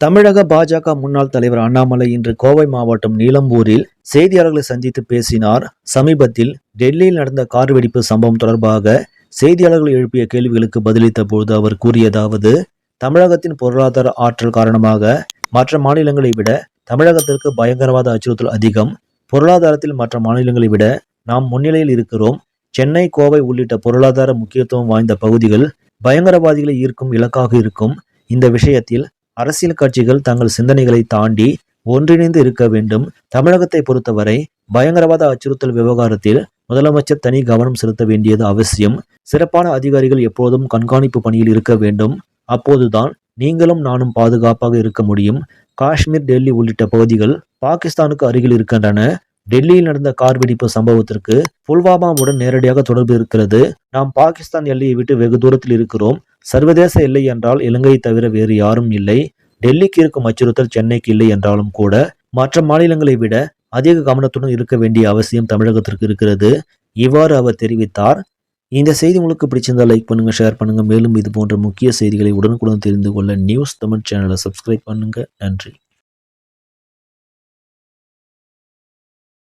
தமிழக பாஜக முன்னாள் தலைவர் அண்ணாமலை இன்று கோவை மாவட்டம் நீலம்பூரில் செய்தியாளர்களை சந்தித்து பேசினார். சமீபத்தில் டெல்லியில் நடந்த கார் வெடிப்பு சம்பவம் தொடர்பாக செய்தியாளர்கள் எழுப்பிய கேள்விகளுக்கு பதிலளித்த பொழுது அவர் கூறியதாவது தமிழகத்தின் பொருளாதார ஆற்றல் காரணமாக மற்ற மாநிலங்களை விட தமிழகத்திற்கு பயங்கரவாத அச்சுறுத்தல் அதிகம். பொருளாதாரத்தில் மற்ற மாநிலங்களை விட நாம் முன்னிலையில் இருக்கிறோம். சென்னை கோவை உள்ளிட்ட பொருளாதார முக்கியத்துவம் வாய்ந்த பகுதிகள் பயங்கரவாதிகளை ஈர்க்கும் இலக்காக இருக்கும். இந்த விஷயத்தில் அரசியல் கட்சிகள் தங்கள் சிந்தனைகளை தாண்டி ஒன்றிணைந்து இருக்க வேண்டும். தமிழகத்தை பொறுத்தவரை பயங்கரவாத அச்சுறுத்தல் விவகாரத்தில் முதலமைச்சர் தனி கவனம் செலுத்த வேண்டியது அவசியம். சிறப்பான அதிகாரிகள் எப்போதும் கண்காணிப்பு பணியில் இருக்க வேண்டும். அப்போதுதான் நீங்களும் நானும் பாதுகாப்பாக இருக்க முடியும். காஷ்மீர் டெல்லி உள்ளிட்ட பகுதிகள் பாகிஸ்தானுக்கு அருகில் இருக்கின்றன. டெல்லியில் நடந்த கார் வெடிப்பு சம்பவத்திற்கு புல்வாமாவுடன் நேரடியாக தொடர்பு இருக்கிறது. நாம் பாகிஸ்தான் எல்லையை விட்டு வெகு தூரத்தில் இருக்கிறோம். சர்வதேச எல்லை என்றால் இலங்கையை தவிர வேறு யாரும் இல்லை. டெல்லிக்கு இருக்கும் அச்சுறுத்தல் சென்னைக்கு இல்லை என்றாலும் கூட மற்ற மாநிலங்களை விட அதிக கவனத்துடன் இருக்க வேண்டிய அவசியம் தமிழகத்திற்கு இருக்கிறது. இவ்வாறு அவர் தெரிவித்தார். இந்த செய்தி உங்களுக்கு பிடிச்சிருந்தா லைக் பண்ணுங்க ஷேர் பண்ணுங்க. மேலும் இது போன்ற முக்கிய செய்திகளை உடனுக்குடன் தெரிந்து கொள்ள நியூஸ் தமிழ் சேனலை சப்ஸ்கிரைப் பண்ணுங்க. நன்றி.